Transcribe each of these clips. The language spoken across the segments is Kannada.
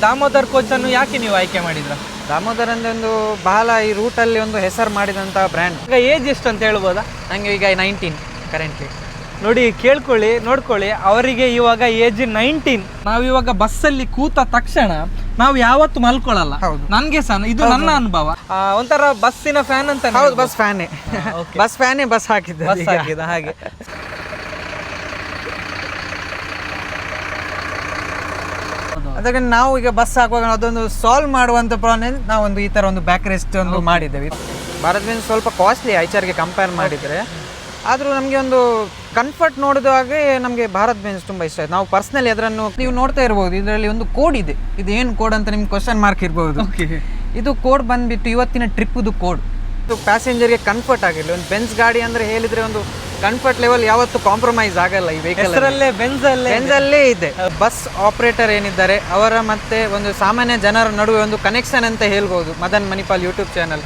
ದಾಮೋದರ್ ಕೋಚ್ ಅನ್ನು ಯಾಕೆ ನೀವು ಆಯ್ಕೆ ಮಾಡಿದ್ರ? ದಾಮೋದರ್ ಅಂದ್ರೆ ಒಂದು ಬಹಳ ಈ ರೂಟಲ್ಲಿ ಒಂದು ಹೆಸರು ಮಾಡಿದಂಥ ಬ್ರ್ಯಾಂಡ್ ಈಗ ಏಜ್ ಎಷ್ಟು ಅಂತ ಹೇಳ್ಬೋದಾ? ನಂಗೆ ಈಗ ನೈನ್ಟೀನ್ ಕರೆಂಟ್ಲಿ ನೋಡಿ ಕೇಳ್ಕೊಳ್ಳಿ ನೋಡ್ಕೊಳ್ಳಿ. ಅವರಿಗೆ ಇವಾಗ ಏಜ್ ನೈನ್ಟೀನ್ ನಾವು ಇವಾಗ ಬಸ್ಸಲ್ಲಿ ಕೂತ ತಕ್ಷಣ ನಾವು ಯಾವತ್ತು ಮಲ್ಕೊಳ್ಳಲ್ಲ. ಹೌದು. ನನ್ಗೆ ಸಹ ಇದು ನನ್ನ ಅನುಭವ. ಆ, ಒಂಥರ ಬಸ್ಸಿನ ಫ್ಯಾನ್ ಅಂತ ಹೌದು ಬಸ್ ಫ್ಯಾನೇ. ಬಸ್ ಫ್ಯಾನೇ ಬಸ್ ಹಾಕಿದ್ದೆ ಬಸ್ ಹಾಕಿದ ಹಾಗೆ. ಅದಕ್ಕೆ ನಾವು ಈಗ ಬಸ್ ಹಾಕುವಾಗ ಅದೊಂದು ಸಾಲ್ವ್ ಮಾಡುವಂಥ ಪ್ರಾಬ್ಲಮ್ ನಾವು ಒಂದು ಈ ಥರ ಒಂದು ಬ್ಯಾಕ್ ರೆಸ್ಟ್ ಒಂದು ಮಾಡಿದ್ದೇವೆ. ಭಾರತ್ ಬೆಂಜ್ ಸ್ವಲ್ಪ ಕಾಸ್ಟ್ಲಿ ಐಚಾರ್ಗೆ ಕಂಪೇರ್ ಮಾಡಿದರೆ. ಆದರೂ ನಮಗೆ ಒಂದು ಕಂಫರ್ಟ್ ನೋಡಿದಾಗೆ ನಮಗೆ ಭಾರತ್ ಬೆಂಜ್ ತುಂಬ ಇಷ್ಟ ಆಯ್ತು. ನಾವು ಪರ್ಸ್ನಲಿ ಅದರನ್ನು ನೀವು ನೋಡ್ತಾ ಇರ್ಬೋದು. ಇದರಲ್ಲಿ ಒಂದು ಕೋಡ್ ಇದೆ. ಇದು ಏನು ಕೋಡ್ ಅಂತ ನಿಮ್ಗೆ ಕ್ವಶನ್ ಮಾರ್ಕ್ ಇರ್ಬೋದು. ಇದು ಕೋಡ್ ಬಂದ್ಬಿಟ್ಟು ಇವತ್ತಿನ ಟ್ರಿಪ್ದು ಕೋಡ್ ಇದು ಪ್ಯಾಸೆಂಜರ್ಗೆ ಕಂಫರ್ಟ್ ಆಗಿರಲಿ ಒಂದು ಬೆಂಚ್ ಗಾಡಿ ಅಂದರೆ ಹೇಳಿದರೆ ಒಂದು ಕಂಫರ್ಟ್ ಲೆವೆಲ್ ಯಾವತ್ತೂ ಕಾಂಪ್ರಮೈಸ್ ಆಗಲ್ಲ ಈ ವೆಹಿಕಲ್ ಹೆಸರಲ್ಲೇ ಬೆಂಜಲ್ಲೇ ಬೆಂಜಲ್ಲೇ ಇದೆ. ಬಸ್ ಆಪರೇಟರ್ ಏನಿದ್ದಾರೆ ಅವರ ಮತ್ತೆ ಒಂದು ಸಾಮಾನ್ಯ ಜನರ ನಡುವೆ ಒಂದು ಕನೆಕ್ಷನ್ ಅಂತ ಹೇಳ್ಬೋದು Madan Manipal YouTube channel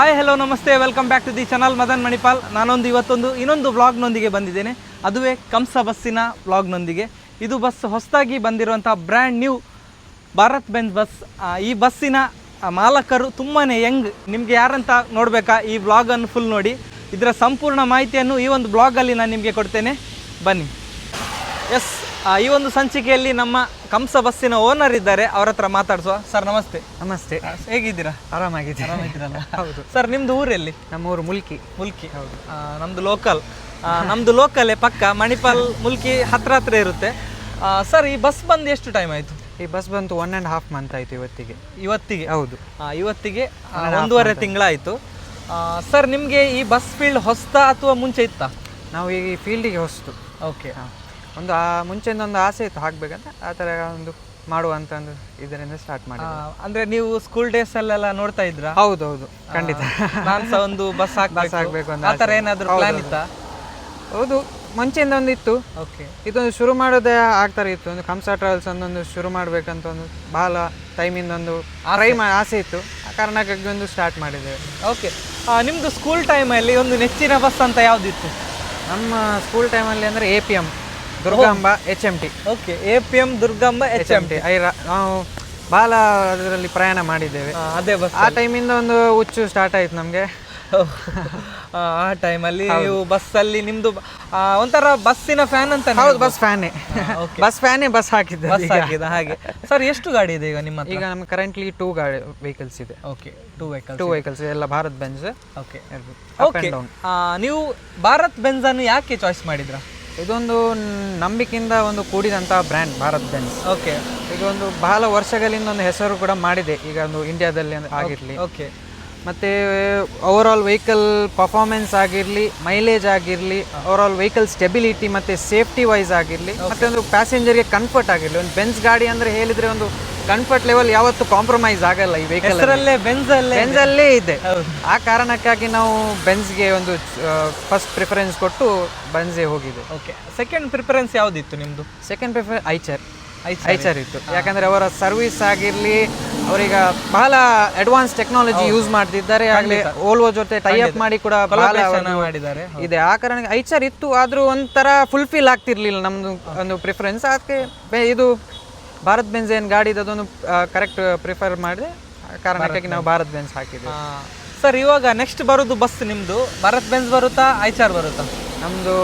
hi hello ನಮಸ್ತೆ. Welcome back to the channel Madan Manipal ನಾನೊಂದು ಇವತ್ತೊಂದು ಇನ್ನೊಂದು ವ್ಲಾಗ್ನೊಂದಿಗೆ ಬಂದಿದ್ದೇನೆ. ಅದುವೇ ಕಂಸ ಬಸ್ಸಿನ ವ್ಲಾಗ್ನೊಂದಿಗೆ ಇದು ಬಸ್ ಹೊಸದಾಗಿ ಬಂದಿರುವಂಥ brand new Bharat Benz bus ಈ ಬಸ್ಸಿನ ಮಾಲಕರು ತುಂಬಾ ಯಂಗ್ ನಿಮಗೆ ಯಾರಂತ ನೋಡಬೇಕಾ ಈ ವ್ಲಾಗನ್ನು ಫುಲ್ ನೋಡಿ. ಇದರ ಸಂಪೂರ್ಣ ಮಾಹಿತಿಯನ್ನು ಈ ಒಂದು ಬ್ಲಾಗಲ್ಲಿ ನಾನು ನಿಮಗೆ ಕೊಡ್ತೇನೆ. ಬನ್ನಿ. ಎಸ್ ಈ ಒಂದು ಸಂಚಿಕೆಯಲ್ಲಿ ನಮ್ಮ ಕಂಸ ಬಸ್ಸಿನ ಓನರ್ ಇದ್ದಾರೆ ಅವ್ರ ಹತ್ರ ಮಾತಾಡಿಸುವ. ಸರ್ ನಮಸ್ತೆ. ನಮಸ್ತೆ. ಹೇಗಿದ್ದೀರಾ? ಆರಾಮಾಗಿದೆ ಆರಾಮಿದ್ದೀರಲ್ಲ ಹೌದು. ಸರ್ ನಿಮ್ದು ಊರಲ್ಲಿ? ನಮ್ಮೂರು ಮುಲ್ಕಿ. ಮುಲ್ಕಿ. ಹೌದು. ನಮ್ದು ಲೋಕಲ್ ನಮ್ದು ಲೋಕಲೇ ಪಕ್ಕ ಮಣಿಪಾಲ್ ಮುಲ್ಕಿ ಹತ್ರ ಹತ್ರ ಇರುತ್ತೆ. ಸರ್ ಈ ಬಸ್ ಬಂದು ಎಷ್ಟು ಟೈಮ್ ಆಯ್ತು? ಈ ಬಸ್ ಬಂತು ಒನ್ ಆ್ಯಂಡ್ ಹಾಫ್ ಮಂತ್ ಆಯಿತು ಇವತ್ತಿಗೆ. ಇವತ್ತಿಗೆ? ಹೌದು. ಇವತ್ತಿಗೆ ಒಂದೂವರೆ ತಿಂಗಳಾಯಿತು. ಸರ್ ನಿಮಗೆ ಈ ಬಸ್ ಫೀಲ್ಡ್ ಹೊಸ್ತಾ ಅಥವಾ ಮುಂಚೆ ಇತ್ತಾ? ನಾವು ಈ ಫೀಲ್ಡಿಗೆ ಹೊಸ್ತು. ಓಕೆ ಒಂದು ಆ ಮುಂಚೆಯಿಂದ ಒಂದು ಆಸೆ ಇತ್ತು ಹಾಕ್ಬೇಕಂತ. ಆ ಥರ ಒಂದು ಮಾಡುವಂತ ಒಂದು ಇದರಿಂದ ಸ್ಟಾರ್ಟ್ ಮಾಡಿ ಅಂದ್ರೆ ನೀವು ಸ್ಕೂಲ್ ಡೇಸ್ ಅಲ್ಲೆಲ್ಲ ನೋಡ್ತಾ ಇದ್ರ? ಹೌದು ಹೌದು ಖಂಡಿತ ನಾನು ಸಹ ಒಂದು ಬಸ್ ಹಾಕ್ಬೇಕು. ಹಾಕ್ಬೇಕು ಅಂತ ಆ ಥರ ಏನಾದರೂ ಪ್ಲಾನ್ ಇತ್ತಾ? ಹೌದು ಮುಂಚೆಯಿಂದ ಒಂದು ಇತ್ತು. ಓಕೆ ಇದೊಂದು ಶುರು ಮಾಡೋದೇ ಆಗ್ತಾರೆ ಇತ್ತು. ಒಂದು ಕಂಸ ಟ್ರಾವೆಲ್ಸ್ ಒಂದೊಂದು ಶುರು ಮಾಡಬೇಕಂತ ಒಂದು ಬಹಳ ಟೈಮಿಂದ ಒಂದು ಟ್ರೈ ಮಾಡಿ ಆಸೆ ಇತ್ತು. ಆ ಕಾರಣಕ್ಕಾಗಿ ಒಂದು ಸ್ಟಾರ್ಟ್ ಮಾಡಿದ್ದೇವೆ. ಓಕೆ ನಿಮ್ಮದು ಸ್ಕೂಲ್ ಟೈಮಲ್ಲಿ ಒಂದು ನೆಚ್ಚಿನ ಬಸ್ ಅಂತ ಯಾವುದಿತ್ತು? ನಮ್ಮ ಸ್ಕೂಲ್ ಟೈಮಲ್ಲಿ ಅಂದರೆ A P M Durgamba H M T okay A P M Durgamba H M M T ಐರ ನಾವು ಬಾಲ ಅದರಲ್ಲಿ ಪ್ರಯಾಣ ಮಾಡಿದ್ದೇವೆ. ಅದೇ ಬಸ್ ಆ ಟೈಮಿಂದ ಒಂದು ಹುಚ್ಚು ಸ್ಟಾರ್ಟ್ ಆಯ್ತು ನಮಗೆ. ಆ ಟೈಮಲ್ಲಿ ನೀವು ಬಸ್ಸಲ್ಲಿ ನಿಮ್ದು ಒಂಥರ ಬಸ್ಸಿನ ಫ್ಯಾನ್ ಅಂತ ಹೌದು ಬಸ್ ಫ್ಯಾನೇ. ಬಸ್ ಫ್ಯಾನೇ ಬಸ್ ಹಾಕಿದ್ದೆ ಬಸ್ ಹಾಕಿದ ಹಾಗೆ. ಸರ್ ಎಷ್ಟು ಗಾಡಿ ಇದೆ ಈಗ ನಿಮ್ಮ ಈಗ ನಮ್ಗೆ ಕರೆಂಟ್ಲಿ ಟೂ ಗಾಡಿ ವೆಹಿಕಲ್ಸ್ ಇದೆ. Okay two vehicle two vehicles ಎಲ್ಲ ಭಾರತ್ ಬೆಂಜ್ ಓಕೆ. ಓಕೆ. ನೀವು ಭಾರತ್ ಬೆಂಜನ್ನು ಯಾಕೆ ಚಾಯ್ಸ್ ಮಾಡಿದ್ರ? ಇದೊಂದು ನಂಬಿಕೆಯಿಂದ ಒಂದು ಕೂಡಿದಂಥ ಬ್ರ್ಯಾಂಡ್ ಭಾರತ್ ಬೆನ್ಸ್ ಓಕೆ ಇದೊಂದು ಬಹಳ ವರ್ಷಗಳಿಂದ ಒಂದು ಹೆಸರು ಕೂಡ ಮಾಡಿದೆ. ಈಗ ಒಂದು ಇಂಡಿಯಾದಲ್ಲಿ ಆಗಿರಲಿ. ಓಕೆ ಮತ್ತು ಓವರ್ ಆಲ್ ವೆಹಿಕಲ್ ಪರ್ಫಾರ್ಮೆನ್ಸ್ ಆಗಿರಲಿ ಮೈಲೇಜ್ ಆಗಿರಲಿ ಓವರ್ ಆಲ್ ವೆಹಿಕಲ್ ಸ್ಟೆಬಿಲಿಟಿ ಮತ್ತು ಸೇಫ್ಟಿ ವೈಸ್ ಆಗಿರಲಿ ಮತ್ತು ಒಂದು ಪ್ಯಾಸೆಂಜರ್ಗೆ ಕಂಫರ್ಟ್ ಆಗಿರಲಿ. ಒಂದು ಬೆನ್ಸ್ ಗಾಡಿ ಅಂದರೆ ಹೇಳಿದರೆ ಒಂದು ಕಂಫರ್ಟ್ ಲೆವೆಲ್ ಯಾವತ್ತೂ ಕಾಂಪ್ರಮೈಸ್ ಆಗಲ್ಲ ಈ ವೆಹಿಕಲ್ ಬೆನ್ಸಲ್ಲೇ ಇದೆ. ಆ ಕಾರಣಕ್ಕಾಗಿ ನಾವು ಬೆನ್ಸ್ಗೆ ಒಂದು ಫಸ್ಟ್ ಪ್ರಿಫರೆನ್ಸ್ ಕೊಟ್ಟು ಬೆನ್ಸೇ ಹೋಗಿದೆ ಓಕೆ ಸೆಕೆಂಡ್ ಪ್ರಿಫರೆನ್ಸ್ ಯಾವುದಿತ್ತು ನಿಮ್ಮದು ಸೆಕೆಂಡ್ ಪ್ರಿಫರೆನ್ಸ್ ಐಚರ್ ಐಚರ್ ಇತ್ತು. ಯಾಕಂದರೆ ಅವರ ಸರ್ವಿಸ್ ಆಗಿರಲಿ ಅವರೀಗ ಬಹಳ ಅಡ್ವಾನ್ಸ್ ಟೆಕ್ನಾಲಜಿ ಯೂಸ್ ಮಾಡ್ತಿದ್ದಾರೆ. ಆಗಲಿ ಓಲ್ವೋ ಜೊತೆ ಟೈ ಅಪ್ ಮಾಡಿ ಕೂಡ ಬಹಳ ಮಾಡಿದ್ದಾರೆ. ಇದೆ. ಆ ಕಾರಣಕ್ಕೆ ಐಚರ್ ಇತ್ತು ಆದರೂ ಒಂಥರ ಫುಲ್ಫಿಲ್ ಆಗ್ತಿರ್ಲಿಲ್ಲ ನಮ್ಮದು ಒಂದು ಪ್ರಿಫರೆನ್ಸ್ ಅದಕ್ಕೆ ಇದು ಭಾರತ್ ಬೆಂಜ್ ಏನು ಗಾಡಿ ಇದೆ ಅದೊಂದು ಕರೆಕ್ಟ್ ಪ್ರಿಫರ್ ಮಾಡಿದೆ. ಕಾರಣಕ್ಕಾಗಿ ನಾವು ಭಾರತ್ ಬೆಂಜ್ ಹಾಕಿದ್ವಿ ಸರ್ ಇವಾಗ ನೆಕ್ಸ್ಟ್ ಬರೋದು ಬಸ್ ನಿಮ್ದು. ಭಾರತ್ ಬೆಂಜ್ ಬರುತ್ತಾ ಐಚಾರ್ ಬರುತ್ತಾ? ನಮ್ದು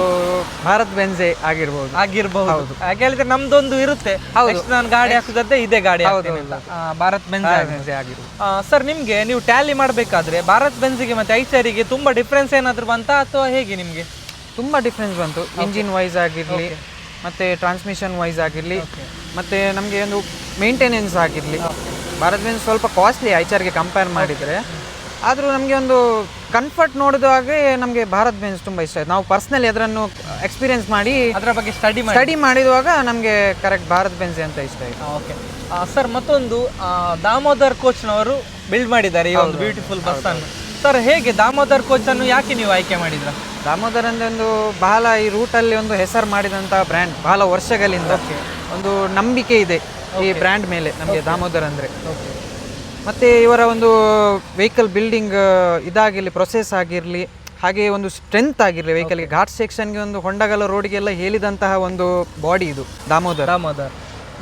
ಭಾರತ್ ಬೆಂಜೆ ಆಗಿರ್ಬೋದು. ಆಗಿರ್ಬಹುದು ಯಾಕೆ ಹೇಳಿದ್ರೆ ನಮ್ದೊಂದು ಇರುತ್ತೆ. ನಾನು ಗಾಡಿ ಹಾಕುದಂತೆ ಇದೇ ಗಾಡಿ ಹಾಕ್ತೇನೆ ಅಂತ. ಆ, ಭಾರತ್ ಬೆಂಜ್ ಭಾರತ್ ಬೆಂಜೆ ಆಗಿರ್ಬೋದು. ಸರ್ ನಿಮ್ಗೆ ನೀವು ಟ್ಯಾಲಿ ಮಾಡಬೇಕಾದ್ರೆ ಭಾರತ್ ಬೆಂಜಿಗೆ ಮತ್ತೆ ಐಚಾರಿಗೆ ತುಂಬಾ ಡಿಫ್ರೆನ್ಸ್ ಏನಾದ್ರು ಬಂತಾ ಅಥವಾ ಹೇಗೆ ನಿಮ್ಗೆ? ತುಂಬಾ ಡಿಫ್ರೆನ್ಸ್ ಬಂತು. ಇಂಜಿನ್ ವೈಸ್ ಆಗಿರಲಿ ಮತ್ತೆ ಟ್ರಾನ್ಸ್ಮಿಷನ್ ವೈಸ್ ಆಗಿರಲಿ ಮತ್ತೆ ನಮಗೆ ಒಂದು ಮೇಂಟೆನೆನ್ಸ್ ಆಗಿರಲಿ. ಭಾರತ್ ಬೆಂಜ್ ಸ್ವಲ್ಪ ಕಾಸ್ಟ್ಲಿ ಐಚಾರ್ಗೆ ಕಂಪೇರ್ ಮಾಡಿದರೆ ಆದರೂ ನಮಗೆ ಒಂದು ಕಂಫರ್ಟ್ ನೋಡಿದಾಗೆ ನಮಗೆ ಭಾರತ್ ಬೆಂಚ್ ತುಂಬ ಇಷ್ಟ ಆಯ್ತು. ನಾವು ಪರ್ಸ್ನಲಿ ಅದರನ್ನು ಎಕ್ಸ್ಪೀರಿಯನ್ಸ್ ಮಾಡಿ ಅದರ ಬಗ್ಗೆ ಸ್ಟಡಿ ಸ್ಟಡಿ ಮಾಡಿದಾಗ ನಮಗೆ ಕರೆಕ್ಟ್ ಭಾರತ್ ಬೆಂಚ್ ಅಂತ ಇಷ್ಟ ಆಯಿತು. ಓಕೆ ಸರ್ ಮತ್ತೊಂದು ದಾಮೋದರ್ ಕೋಚ್ನವರು ಬಿಲ್ಡ್ ಮಾಡಿದ್ದಾರೆ ಈ ಒಂದು ಬ್ಯೂಟಿಫುಲ್ ಬಸ್ ಅನ್ನು. ಸರ್ ಹೇಗೆ ದಾಮೋದರ್ ಕೋಚನ್ನು ಅನ್ನು ಯಾಕೆ ನೀವು ಆಯ್ಕೆ ಮಾಡಿದ್ರ? ದಾಮೋದರ್ ಅಂದರೆ ಒಂದು ಬಹಳ ಈ ರೂಟಲ್ಲಿ ಒಂದು ಹೆಸರು ಮಾಡಿದಂಥ ಬ್ರ್ಯಾಂಡ್ ಬಹಳ ವರ್ಷಗಳಿಂದ. ಒಂದು ನಂಬಿಕೆ ಇದೆ ಈ ಬ್ರ್ಯಾಂಡ್ ಮೇಲೆ ನಮಗೆ ದಾಮೋದರ್ ಅಂದರೆ. ಮತ್ತು ಇವರ ಒಂದು ವೆಹಿಕಲ್ ಬಿಲ್ಡಿಂಗ್ ಇದಾಗಿರಲಿ ಪ್ರೊಸೆಸ್ ಆಗಿರಲಿ ಹಾಗೆ ಒಂದು ಸ್ಟ್ರೆಂತ್ ಆಗಿರಲಿ ವೆಹಿಕಲ್ಗೆ ಘಾಟ್ ಸೆಕ್ಷನ್ಗೆ ಒಂದು ಹೊಂಡಗಲ ರೋಡ್ಗೆಲ್ಲ ಹೇಳಿದಂತಹ ಒಂದು ಬಾಡಿ ಇದು ದಾಮೋದರ್. ದಾಮೋದರ್.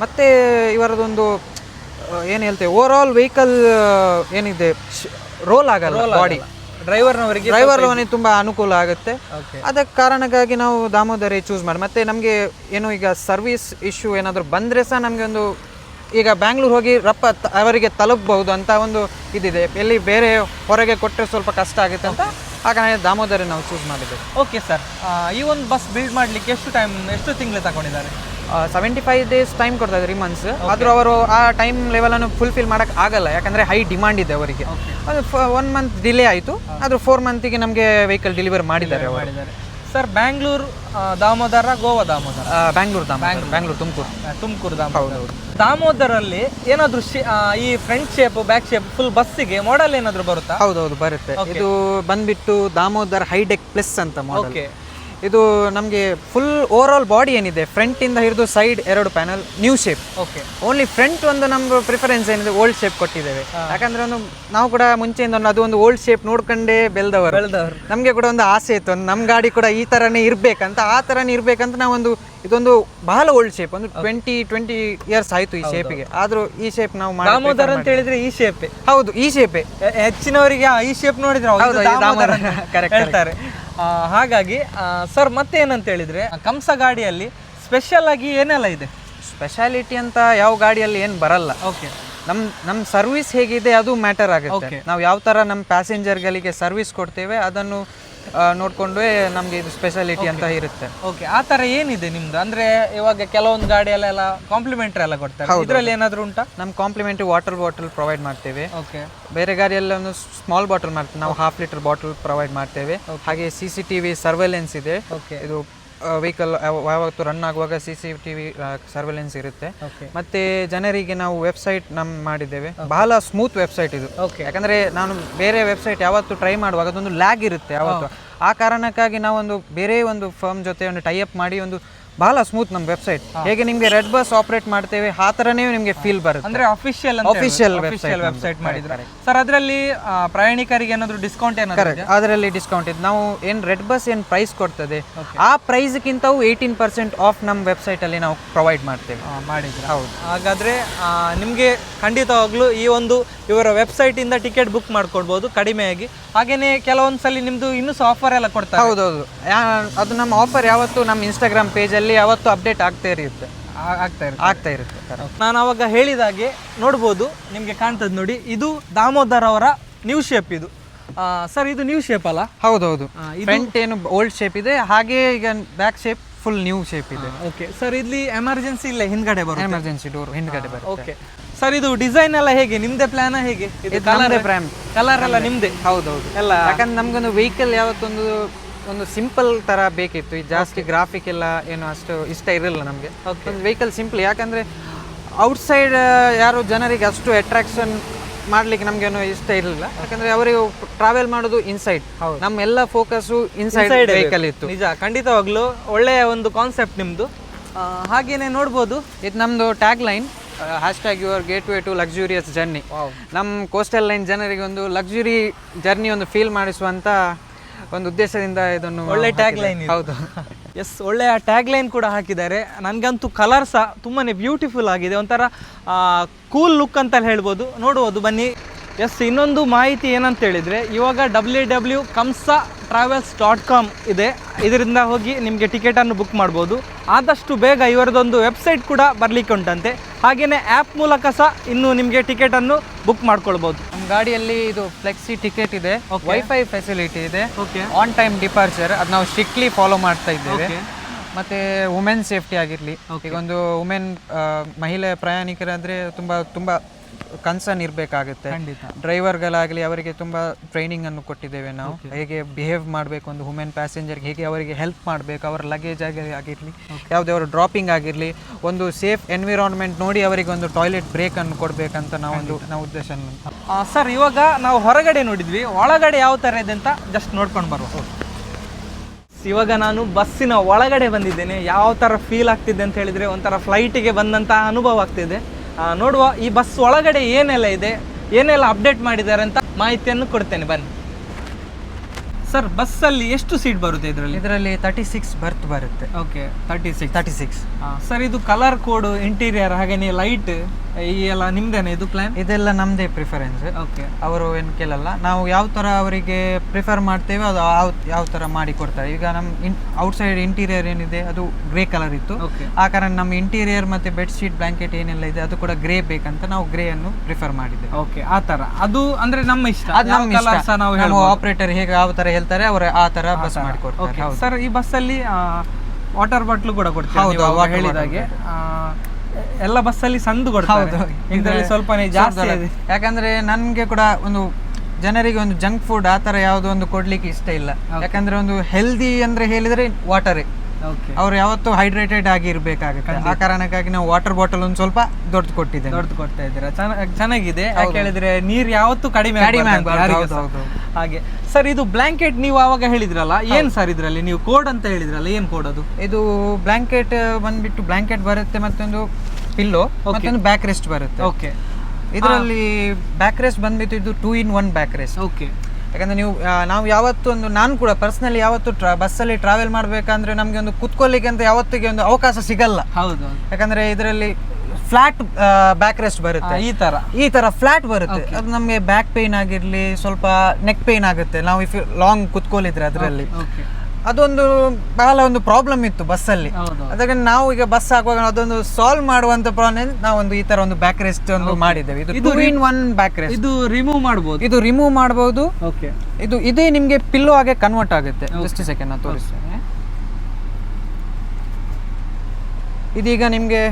ಮತ್ತು ಇವರದೊಂದು ಏನು ಹೇಳ್ತೇವೆ ಓವರ್ ಆಲ್ ವೆಹಿಕಲ್ ಏನಿದೆ ರೋಲ್ ಆಗಲ್ಲ ಬಾಡಿ ಡ್ರೈವರ್ನವರಿಗೆ ಡ್ರೈವರ್ನವನಿಗೆ ತುಂಬ ಅನುಕೂಲ ಆಗುತ್ತೆ. ಅದಕ್ಕೆ ಕಾರಣಕ್ಕಾಗಿ ನಾವು ದಾಮೋದರೇ ಚೂಸ್ ಮಾಡಿ. ಮತ್ತು ನಮಗೆ ಏನು ಈಗ ಸರ್ವಿಸ್ ಇಶ್ಯೂ ಏನಾದರೂ ಬಂದರೆ ಸಹ ನಮಗೆ ಒಂದು ಈಗ ಬ್ಯಾಂಗ್ಳೂರ್ ಹೋಗಿ ರಪ್ಪ ಅವರಿಗೆ ತಲುಪಬಹುದು ಅಂತ ಒಂದು ಇದಿದೆ. ಎಲ್ಲಿ ಬೇರೆ ಹೊರಗೆ ಕೊಟ್ಟರೆ ಸ್ವಲ್ಪ ಕಷ್ಟ ಆಗುತ್ತೆ ಅಂತ ಆ ನಾನು ದಾಮೋದರ ನಾವು ಚೂಸ್ ಮಾಡಿದ್ದೇವೆ. ಓಕೆ ಸರ್ ಈ ಒಂದು ಬಸ್ ಬಿಲ್ಡ್ ಮಾಡಲಿಕ್ಕೆ ಎಷ್ಟು ಟೈಮ್ ಎಷ್ಟು ತಿಂಗಳು ತಗೊಂಡಿದ್ದಾರೆ? ಸೆವೆಂಟಿ ಫೈವ್ ಡೇಸ್ ಟೈಮ್ ಕೊಡ್ತಾ ತ್ರೀ ಮಂತ್ಸ್ ಆದರೂ ಅವರು ಆ ಟೈಮ್ ಲೆವೆಲನ್ನು ಫುಲ್ಫಿಲ್ ಮಾಡೋಕ್ಕೆ ಆಗಲ್ಲ ಯಾಕಂದರೆ ಹೈ ಡಿಮ್ಯಾಂಡ್ ಇದೆ ಅವರಿಗೆ. ಅದು ಒನ್ ಮಂತ್ ಡಿಲೇ ಆಯಿತು. ಆದರೂ ಫೋರ್ ಮಂತಿಗೆ ನಮಗೆ ವೆಹಿಕಲ್ ಡಿಲಿವರ್ ಮಾಡಿದ್ದಾರೆ ಅವರು. ಮಾಡಿದ್ದಾರೆ. ಸರ್ ಬ್ಯಾಂಗ್ಳೂರು ದಾಮೋದರ ಗೋವಾ ದಾಮೋದರ. ಬ್ಯಾಂಗ್ಳೂರು ದಾಮ ಬ್ಯಾಂಗ್ಳೂರ್ ತುಮಕೂರು. ತುಮಕೂರು ದಾಮೋದರ. ದಾಮೋದರಲ್ಲಿ ಏನಾದರೂ ಈ front shape back shape full ಬಸ್ಸಿಗೆ ಮಾಡೆಲ್ ಏನಾದರೂ ಬರುತ್ತಾ? ಹೌದೌದು ಬರುತ್ತೆ. ಇದು ಬಂದ್ಬಿಟ್ಟು ದಾಮೋದರ್ ಹೈಡೆಕ್ ಪ್ಲಸ್ ಅಂತ ಮಾಡೆಲ್ ಇದು ನಮಗೆ ಫುಲ್ ಓವರ್ ಆಲ್ ಬಾಡಿ ಏನಿದೆ ಫ್ರಂಟ್ ಇಂದ ಹಿಡಿದು ಸೈಡ್ ಎರಡು panel new shape okay only front ಒಂದು ನಮ್ಗೆ ಪ್ರಿಫರೆನ್ಸ್ ಏನಿದೆ ಓಲ್ಡ್ ಶೇಪ್ ಕೊಟ್ಟಿದ್ದೇವೆ. ಯಾಕಂದ್ರೆ ಒಂದು ನಾವು ಕೂಡ ಮುಂಚೆಯಿಂದ ಒಂದು ಅದು ಒಂದು ಓಲ್ಡ್ ಶೇಪ್ ನೋಡ್ಕೊಂಡೇ ಬೆಳೆದವರು. ಬೆಳೆದವರು. ನಮಗೆ ಕೂಡ ಒಂದು ಆಸೆ ಇತ್ತು ಒಂದು ನಮ್ಮ ಗಾಡಿ ಕೂಡ ಈ ಥರನೇ ಇರಬೇಕಂತ ಆ ಥರನೇ ಇರಬೇಕಂತ ನಾವೊಂದು ಇದೊಂದು ಬಹಳ ಓಲ್ಡ್ ಶೇಪ್ ಒಂದು ಟ್ವೆಂಟಿ ಟ್ವೆಂಟಿ ಇಯರ್ಸ್ ಆಯ್ತು ಈ ಶೇಪಿಗೆ ಆದ್ರೂ ಈ ಶೇಪ್ ನಾವು ದಾಮೋದರ್ ಅಂತ ಹೇಳಿದ್ರೆ ಈ ಶೇಪೇ ಹೌದು ಈ ಶೇಪೇ ಹೆಚ್ಚಿನವರಿಗೆ ಈ ಶೇಪ್ ನೋಡಿದ್ರೆ ಹೇಳ್ತಾರೆ. ಹಾಗಾಗಿ ಸರ್ ಮತ್ತೆ ಏನಂತ ಹೇಳಿದ್ರೆ ಕಂಸ ಗಾಡಿಯಲ್ಲಿ ಸ್ಪೆಷಲ್ ಆಗಿ ಏನೆಲ್ಲ ಇದೆ? ಸ್ಪೆಷಾಲಿಟಿ ಅಂತ ಯಾವ ಗಾಡಿಯಲ್ಲಿ ಏನು ಬರಲ್ಲ. ಓಕೆ ನಮ್ ನಮ್ಮ ಸರ್ವಿಸ್ ಹೇಗಿದೆ ಅದು ಮ್ಯಾಟರ್ ಆಗುತ್ತೆ. ನಾವು ಯಾವ ಥರ ನಮ್ಮ ಪ್ಯಾಸೆಂಜರ್ಗಳಿಗೆ ಸರ್ವಿಸ್ ಕೊಡ್ತೇವೆ ಅದನ್ನು ನೋಡ್ಕೊಂಡೇ ನಮಗೆ ಇದು ಸ್ಪೆಷಾಲಿಟಿ ಅಂತ ಇರುತ್ತೆ. ಓಕೆ ಆ ಥರ ಏನಿದೆ ನಿಮ್ದು? ಅಂದ್ರೆ ಇವಾಗ ಕೆಲವೊಂದು ಗಾಡಿಯಲ್ಲೆಲ್ಲ ಕಾಂಪ್ಲಿಮೆಂಟ್ರಿ ಎಲ್ಲ ಕೊಡ್ತಾರೆ. ಇದರಲ್ಲಿ ಏನಾದರೂ ಉಂಟಾ? ನಮ್ಮ ಕಾಂಪ್ಲಿಮೆಂಟ್ರಿ ವಾಟರ್ ಬಾಟಲ್ ಪ್ರೊವೈಡ್ ಮಾಡ್ತೇವೆ. ಓಕೆ ಬೇರೆ ಗಾಡಿಯಲ್ಲಿ ಒಂದು ಸ್ಮಾಲ್ ಬಾಟಲ್ ಮಾಡ್ತೇವೆ. ನಾವು ಹಾಫ್ ಲೀಟರ್ ಬಾಟಲ್ ಪ್ರೊವೈಡ್ ಮಾಡ್ತೇವೆ. ಹಾಗೆ C C T V surveillance ಇದೆ. ಓಕೆ ಇದು ವೆಹಿಕಲ್ ಯಾವತ್ತು ರನ್ ಆಗುವಾಗ C C T V surveillance ಇರುತ್ತೆ ಮತ್ತೆ ಜನರಿಗೆ ನಾವು ವೆಬ್ಸೈಟ್ ನಮ್ ಮಾಡಿದ್ದೇವೆ. ಬಹಳ ಸ್ಮೂತ್ ವೆಬ್ಸೈಟ್ ಇದು. ಯಾಕಂದ್ರೆ ನಾನು ಬೇರೆ ವೆಬ್ಸೈಟ್ ಯಾವತ್ತು ಟ್ರೈ ಮಾಡುವಾಗ ಅದೊಂದು ಲ್ಯಾಗ್ ಇರುತ್ತೆ ಯಾವತ್ತು. ಆ ಕಾರಣಕ್ಕಾಗಿ ನಾವೊಂದು ಬೇರೆ ಒಂದು ಫರ್ಮ್ ಜೊತೆ ಒಂದು ಟೈ ಅಪ್ ಮಾಡಿ ಒಂದು ಬಹಳ ಸ್ಮೂತ್ ನಮ್ಮ ವೆಬ್ಸೈಟ್ ಹೇಗೆ ನಿಮಗೆ ರೆಡ್ ಬಸ್ ಆಪರೇಟ್ ಮಾಡ್ತೇವೆ ಆ ತರನೇ ನಿಮಗೆ ಫೀಲ್ ಬರುತ್ತೆ. ಅಂದ್ರೆ ಅಫಿಷಿಯಲ್ ಅಂತ ಅಫಿಷಿಯಲ್ ವೆಬ್ಸೈಟ್ ಮಾಡಿದ್ದಾರೆ ಸರ್ ಅದರಲ್ಲಿ ಪ್ರಯಾಣಿಕರಿಗೆ ಏನಾದ್ರು ಡಿಸ್ಕೌಂಟ್ ಏನಾದ್ರು ಅದರಲ್ಲಿ ಡಿಸ್ಕೌಂಟ್ ಇದೆ. ನಾವು ಏನು ರೆಡ್ ಬಸ್ ಏನು ಪ್ರೈಸ್ ಕೊಡ್ತದೆ ಆ ಪ್ರೈಸ್ಗಿಂತವು ಏಯ್ಟೀನ್ ಪರ್ಸೆಂಟ್ ಆಫ್ ನಮ್ಮ ವೆಬ್ಸೈಟಲ್ಲಿ ನಾವು ಪ್ರೊವೈಡ್ ಮಾಡ್ತೇವೆ. ಮಾಡಿದ್ರೆ ಹೌದು. ಹಾಗಾದ್ರೆ ನಿಮಗೆ ಖಂಡಿತವಾಗ್ಲೂ ಈ ಒಂದು ಇವರ ವೆಬ್ಸೈಟ್ ಇಂದ ಟಿಕೆಟ್ ಬುಕ್ ಮಾಡ್ಕೊಡ್ಬೋದು ಕಡಿಮೆಯಾಗಿ ಹಾಗೇನೆ ಕೆಲವೊಂದು ಸಲ ನಿಮ್ದು ಇನ್ನೂ ಸಹ ಆಫರ್ ಎಲ್ಲ ಕೊಡ್ತಾರೆ. ಹೌದೌದು. ಅದು ನಮ್ಮ ಆಫರ್ ಯಾವತ್ತು ನಮ್ಮ ಇನ್ಸ್ಟಾಗ್ರಾಮ್ ಪೇಜಲ್ಲಿ ಯಾವತ್ತು ಅಪ್ಡೇಟ್ ಆಗ್ತಾ ಇರುತ್ತೆ. ಆಗ್ತಾ ಇರುತ್ತೆ. ಆಗ್ತಾ ಇರುತ್ತೆ. ನಾನು ಅವಾಗ ಹೇಳಿದಾಗೆ ನೋಡ್ಬೋದು ನಿಮಗೆ ಕಾಣ್ತದೆ ನೋಡಿ ಇದು ದಾಮೋದರ್ ಅವರ ನ್ಯೂ ಶೇಪ್ ಇದು. ಸರ್ ಇದು ನ್ಯೂ ಶೇಪ್ ಅಲ್ಲ? ಹೌದೌದು. ಫ್ರಂಟ್ ಏನು ಓಲ್ಡ್ ಶೇಪ್ ಇದೆ ಹಾಗೆ ಈಗ back shape full new shape ಇದೆ. ಓಕೆ ಸರ್ ಇಲ್ಲಿ ಎಮರ್ಜೆನ್ಸಿ ಇಲ್ಲ ಹಿಂದ್ಗಡೆ ಬರುತ್ತೆ? ಎಮರ್ಜೆನ್ಸಿ ಡೋರ್ ಹಿಂದ್ಗಡೆ ಬರುತ್ತೆ. ಓಕೆ ಸರ್ ಇದು ಡಿಸೈನ್ ಎಲ್ಲ ಹೇಗೆ? ನಿಮ್ದೇ ಪ್ಲಾನ್ ಹೇಗೆ? brand. ಕಲರ್ ಎಲ್ಲ ನಿಮ್ದೇ. ಹೌದೌದು. ಎಲ್ಲ ಯಾಕಂದ್ರೆ ನಮ್ಗೊಂದು ವೆಹಿಕಲ್ ಯಾವತ್ತೊಂದು ಒಂದು ಸಿಂಪಲ್ ತರ ಬೇಕಿತ್ತು. ಜಾಸ್ತಿ ಗ್ರಾಫಿಕ್ ಎಲ್ಲ ಏನು ಅಷ್ಟು ಇಷ್ಟ ಇರಲಿಲ್ಲ ನಮಗೆ. ಒಂದು ವೆಹಿಕಲ್ ಸಿಂಪಲ್ ಯಾಕಂದ್ರೆ ಔಟ್ಸೈಡ್ ಯಾರು ಜನರಿಗೆ ಅಷ್ಟು ಅಟ್ರಾಕ್ಷನ್ ಮಾಡ್ಲಿಕ್ಕೆ ನಮ್ಗೇನು ಇಷ್ಟ ಇರಲಿಲ್ಲ. ಯಾಕಂದ್ರೆ ಅವರಿಗೆ ಟ್ರಾವೆಲ್ ಮಾಡೋದು ಇನ್ಸೈಡ್ ನಮ್ಮ ಎಲ್ಲ ಫೋಕಸ್ಸು ಇನ್ಸೈಡ್ ವೆಹಿಕಲ್ ಇತ್ತು. ನಿಜ ಖಂಡಿತವಾಗ್ಲೂ ಒಳ್ಳೆಯ ಒಂದು ಕಾನ್ಸೆಪ್ಟ್ ನಿಮ್ದು. ಆ, ಹಾಗೇನೆ ನೋಡ್ಬೋದು. ಇದು ನಮ್ಮದು tagline hashtag your gateway to luxurious journey ನಮ್ಮ ಕೋಸ್ಟಲ್ ಲೈನ್ ಜನರಿಗೆ ಒಂದು ಲಕ್ಸುರಿ ಜರ್ನಿ ಒಂದು ಫೀಲ್ ಮಾಡಿಸುವಂತ ಒಂದು ಉದ್ದೇಶದಿಂದ ಇದನ್ನು ಒಳ್ಳೆ ಟ್ಯಾಗ್. ಲೈನ್ ಹೌದು. ಎಸ್ ಒಳ್ಳೆಯ ಟ್ಯಾಗ್ ಲೈನ್ ಕೂಡ ಹಾಕಿದ್ದಾರೆ. ನನಗಂತೂ ಕಲರ್ ಸಹ ತುಂಬಾ ಬ್ಯೂಟಿಫುಲ್ ಆಗಿದೆ. ಒಂಥರ ಕೂಲ್ ಲುಕ್ ಅಂತ ಹೇಳ್ಬೋದು. ನೋಡ್ಬೋದು ಬನ್ನಿ. ಎಸ್ ಇನ್ನೊಂದು ಮಾಹಿತಿ ಏನಂತ ಹೇಳಿದರೆ ಇವಾಗ W W Kamsa travels dot com ಇದೆ. ಇದರಿಂದ ಹೋಗಿ ನಿಮಗೆ ಟಿಕೆಟನ್ನು ಬುಕ್ ಮಾಡ್ಬೋದು. ಆದಷ್ಟು ಬೇಗ ಇವರದೊಂದು ವೆಬ್ಸೈಟ್ ಕೂಡ ಬರಲಿಕ್ಕೆ ಉಂಟಂತೆ. ಹಾಗೆಯೇ ಆ್ಯಪ್ ಮೂಲಕ ಸಹ ಇನ್ನು ನಿಮಗೆ ಟಿಕೆಟನ್ನು ಬುಕ್ ಮಾಡ್ಕೊಳ್ಬೋದು. ನಮ್ಮ ಗಾಡಿಯಲ್ಲಿ ಇದು ಫ್ಲೆಕ್ಸಿ ಟಿಕೆಟ್ ಇದೆ. ವೈಫೈ ಫೆಸಿಲಿಟಿ ಇದೆ. ಆನ್ ಟೈಮ್ ಡಿಪಾರ್ಚರ್ ಅದು ನಾವು ಸ್ಟ್ರಿಕ್ಟ್ಲಿ ಫಾಲೋ ಮಾಡ್ತಾ ಇದ್ದೇವೆ. ಮತ್ತೆ ವುಮೆನ್ ಸೇಫ್ಟಿ ಆಗಿರಲಿ. ಈಗ ಒಂದು ವುಮೆನ್ ಮಹಿಳೆ ಪ್ರಯಾಣಿಕರಾದ್ರೆ ತುಂಬಾ ತುಂಬಾ ಕನ್ಸರ್ನ್ ಇರಬೇಕಾಗುತ್ತೆ. ಡ್ರೈವರ್ಗಳಾಗಲಿ ಅವರಿಗೆ ತುಂಬ ಟ್ರೈನಿಂಗ್ ಅನ್ನು ಕೊಟ್ಟಿದ್ದೇವೆ ನಾವು. ಹೇಗೆ ಬಿಹೇವ್ ಮಾಡಬೇಕು ಒಂದು ವುಮೆನ್ ಪ್ಯಾಸೆಂಜರ್ಗೆ ಹೇಗೆ ಅವರಿಗೆ ಹೆಲ್ಪ್ ಮಾಡಬೇಕು ಅವರ ಲಗೇಜ್ ಆಗಿ ಆಗಿರಲಿ ಯಾವುದೇ ಅವರು ಡ್ರಾಪಿಂಗ್ ಆಗಿರಲಿ ಒಂದು ಸೇಫ್ ಎನ್ವಿರಾನ್ಮೆಂಟ್ ನೋಡಿ ಅವರಿಗೆ ಒಂದು ಟಾಯ್ಲೆಟ್ ಬ್ರೇಕ್ ಅನ್ನು ಕೊಡಬೇಕಂತ ನಾವೊಂದು ನಾವು ಉದ್ದೇಶ ಸರ್ ಇವಾಗ ನಾವು ಹೊರಗಡೆ ನೋಡಿದ್ವಿ ಒಳಗಡೆ ಯಾವ ಥರ ಇದೆ ಅಂತ ಜಸ್ಟ್ ನೋಡ್ಕೊಂಡು ಬರುವ. ಇವಾಗ ನಾನು ಬಸ್ಸಿನ ಒಳಗಡೆ ಬಂದಿದ್ದೇನೆ ಯಾವ ಥರ ಫೀಲ್ ಆಗ್ತಿದೆ ಅಂತ ಹೇಳಿದರೆ ಒಂಥರ ಫ್ಲೈಟಿಗೆ ಬಂದಂತಹ ಅನುಭವ ಆಗ್ತಿದೆ. ನೋಡುವ ಈ ಬಸ್ ಒಳಗಡೆ ಏನೆಲ್ಲ ಇದೆ ಏನೆಲ್ಲ ಅಪ್ಡೇಟ್ ಮಾಡಿದ್ದಾರೆ ಅಂತ ಮಾಹಿತಿಯನ್ನು ಕೊಡ್ತೇನೆ ಬನ್ನಿ. ಸರ್ ಬಸ್ಸಲ್ಲಿ ಎಷ್ಟು ಸೀಟ್ ಬರುತ್ತೆ ಇದರಲ್ಲಿ? ಇದರಲ್ಲಿ ತರ್ಟಿ ಸಿಕ್ಸ್ ಬರ್ತ್ ಬರುತ್ತೆ. Okay thirty six thirty six sir ಇದು ಕಲರ್ ಕೋಡು ಇಂಟೀರಿಯರ್ ಹಾಗೇನೆ ಲೈಟ್ ಈ ಎಲ್ಲ ನಿಮ್ದೇನೆ ಇದು ಪ್ಲಾನ್ ಇದೆಲ್ಲ ನಮ್ಮದೇ ಪ್ರಿಫರೆನ್ಸ್ ಓಕೆ ಅವರು ಏನು ಕೇಳಲ್ಲ. ನಾವು ಯಾವ ಥರ ಅವರಿಗೆ ಪ್ರಿಫರ್ ಮಾಡ್ತೇವೆ ಅದು ಯಾವ ಯಾವ ಥರ ಮಾಡಿ ಕೊಡ್ತಾರೆ. ಈಗ ನಮ್ಮ ಇನ್ ಔಟ್ಸೈಡ್ ಇಂಟೀರಿಯರ್ ಏನಿದೆ ಅದು ಗ್ರೇ ಕಲರ್ ಇತ್ತು. ಆ ಕಾರಣ ನಮ್ಮ ಇಂಟೀರಿಯರ್ ಮತ್ತು ಬೆಡ್ಶೀಟ್ ಬ್ಲಾಂಕೆಟ್ ಏನೆಲ್ಲ ಇದೆ ಅದು ಕೂಡ ಗ್ರೇ ಬೇಕಂತ ನಾವು ಗ್ರೇ ಅನ್ನು ಪ್ರಿಫರ್ ಮಾಡಿದ್ದೆ ಓಕೆ ಆ ತರ. ಅದು ಅಂದ್ರೆ ನಮ್ಮ ಇಷ್ಟ. ಅದು ನಮ್ಮ ಇಷ್ಟ. ನಾವು ಆಪರೇಟರ್ ಹೇಗೆ ಯಾವ ಥರ ಹೇಳ್ತಾರೆ ಅವರು ಆ ಥರ ಬಸ್ ಮಾಡಿ ಕೊಡ್ತಾರೆ. ಓಕೆ ಸರ್ ಈ ಬಸ್ಸಲ್ಲಿ ವಾಟರ್ ಬಾಟ್ಲು ಕೂಡ ಕೊಡ್ತೀವಿ ಹೇಳಿದಾಗೆ. ಎಲ್ಲ ಬಸ್ಸಲ್ಲಿ ಸಂದು ಕೊಡ್ತಾರೆ. ಇದರಲ್ಲಿ ಸ್ವಲ್ಪನೇ ಜಾಸ್ತಿ ಇದೆ. ಯಾಕಂದ್ರೆ ನನಗೆ ಕೂಡ ಒಂದು ಜನರಿಗೆ ಒಂದು ಜಂಕ್ ಫುಡ್ ಆ ಥರ ಯಾವುದೋ ಒಂದು ಕೊಡ್ಲಿಕ್ಕೆ ಇಷ್ಟ ಇಲ್ಲ. ಯಾಕಂದ್ರೆ ಒಂದು ಹೆಲ್ದಿ ಅಂದ್ರೆ ಹೇಳಿದ್ರೆ ವಾಟರೇ ಅವ್ರು ಯಾವತ್ತೂ ಹೈಡ್ರೇಟೆಡ್ ಆಗಿ ಇರ್ಬೇಕಾಗುತ್ತೆ. ಆ ಕಾರಣಕ್ಕಾಗಿ ನಾವು ವಾಟರ್ ಬಾಟಲ್ ಒಂದು ಸ್ವಲ್ಪ ದೊಡ್ಡದು ಕೊಟ್ಟಿದ್ದೇವೆ ದೊಡ್ಡದು ಕೊಡ್ತಾ ಇದ್ದೀರಾ? ಚೆನ್ನ- ಚೆನ್ನಾಗಿದೆ. ಯಾಕೆ ಹೇಳಿದ್ರೆ ನೀರ್ ಯಾವತ್ತೂ ಕಡಿಮೆ ಕಡಿಮೆ ಹಾಗೆ. ಸರ್ ಇದು ಬ್ಲಾಂಕೆಟ್ ನೀವು ಆವಾಗ ಹೇಳಿದ್ರಲ್ಲ ಏನು ಸರ್ ಇದರಲ್ಲಿ? ನೀವು ಕೋಡ್ ಅಂತ ಹೇಳಿದ್ರಲ್ಲ ಏನು ಕೋಡ್ ಅದು? ಇದು ಬ್ಲಾಂಕೆಟ್ ಬಂದ್ಬಿಟ್ಟು ಬ್ಲಾಂಕೆಟ್ ಬರುತ್ತೆ ಮತ್ತೊಂದು ಪಿಲ್ಲೋ ಮತ್ತೊಂದು ಬ್ಯಾಕ್ ರೆಸ್ಟ್ ಬರುತ್ತೆ. ಓಕೆ ಇದರಲ್ಲಿ ಬ್ಯಾಕ್ ರೆಸ್ಟ್ ಬಂದ್ಬಿಟ್ಟು ಇದು two in one back rest okay ಯಾಕಂದ್ರೆ ನೀವು ನಾವು ಯಾವತ್ತೂ ಒಂದು ನಾನು ಕೂಡ ಪರ್ಸನಲಿ ಯಾವತ್ತು ಟ್ರಾ ಬಸ್ಸಲ್ಲಿ ಟ್ರಾವೆಲ್ ಮಾಡಬೇಕಂದ್ರೆ ನಮಗೆ ಒಂದು ಕುತ್ಕೊಳ್ಳಿಕ್ಕೆ ಅಂತ ಯಾವತ್ತಿಗೆ ಒಂದು ಅವಕಾಶ ಸಿಗಲ್ಲ. ಹೌದು. ಯಾಕಂದ್ರೆ ಇದರಲ್ಲಿ ಫ್ಲಾಟ್ ಬ್ಯಾಕ್ ರೆಸ್ಟ್ ಬರುತ್ತೆ. ಈ ತರ. ಈ ತರ ಫ್ಲಾಟ್ ಬರುತ್ತೆ. ಅದು ನಮಗೆ ಬ್ಯಾಕ್ ಪೇನ್ ಆಗಿರ್ಲಿ ಸ್ವಲ್ಪ ನೆಕ್ ಪೇನ್ ಆಗುತ್ತೆ. ನಾವು ಇಫ್ ಲಾಂಗ್ ಕುತ್ಕೊಳ್ಳಿದ್ರೆ ಅದರಲ್ಲಿ. ಅದೊಂದು ಬಹಳ ಒಂದು ಪ್ರಾಬ್ಲಮ್ ಇತ್ತು ಬಸ್ಸಲ್ಲಿ ಅದಕ್ಕೆ ನಾವು ಈಗ ಬಸ್ ಹಾಕುವಾಗ ಅದೊಂದು ಸಾಲ್ವ್ ಮಾಡುವಂತ ಪ್ರಾಬ್ಲಮ್ ನಾವು ಒಂದು ಈ ತರ ಒಂದು ಬ್ಯಾಕ್ ರೆಸ್ಟ್ ಒಂದು ಮಾಡಿದ್ದೇವೆ. ಇದು ಇದು two in one back rest ಇದು ರಿಮೂವ್ ಮಾಡಬಹುದು ಇದು ರಿಮೂವ್ ಮಾಡಬಹುದು ಓಕೆ ಇದು ಇದೇ ನಿಮಗೆ ಪಿಲ್ಲೋ ಆಗಿ ಕನ್ವರ್ಟ್ ಆಗುತ್ತೆ. ಜಸ್ಟ್ ಸೆಕೆಂಡ್ ನಾನು ತೋರಿಸ್ತೇನೆ. ಇದೀಗ ನಿಮ್ಗೆ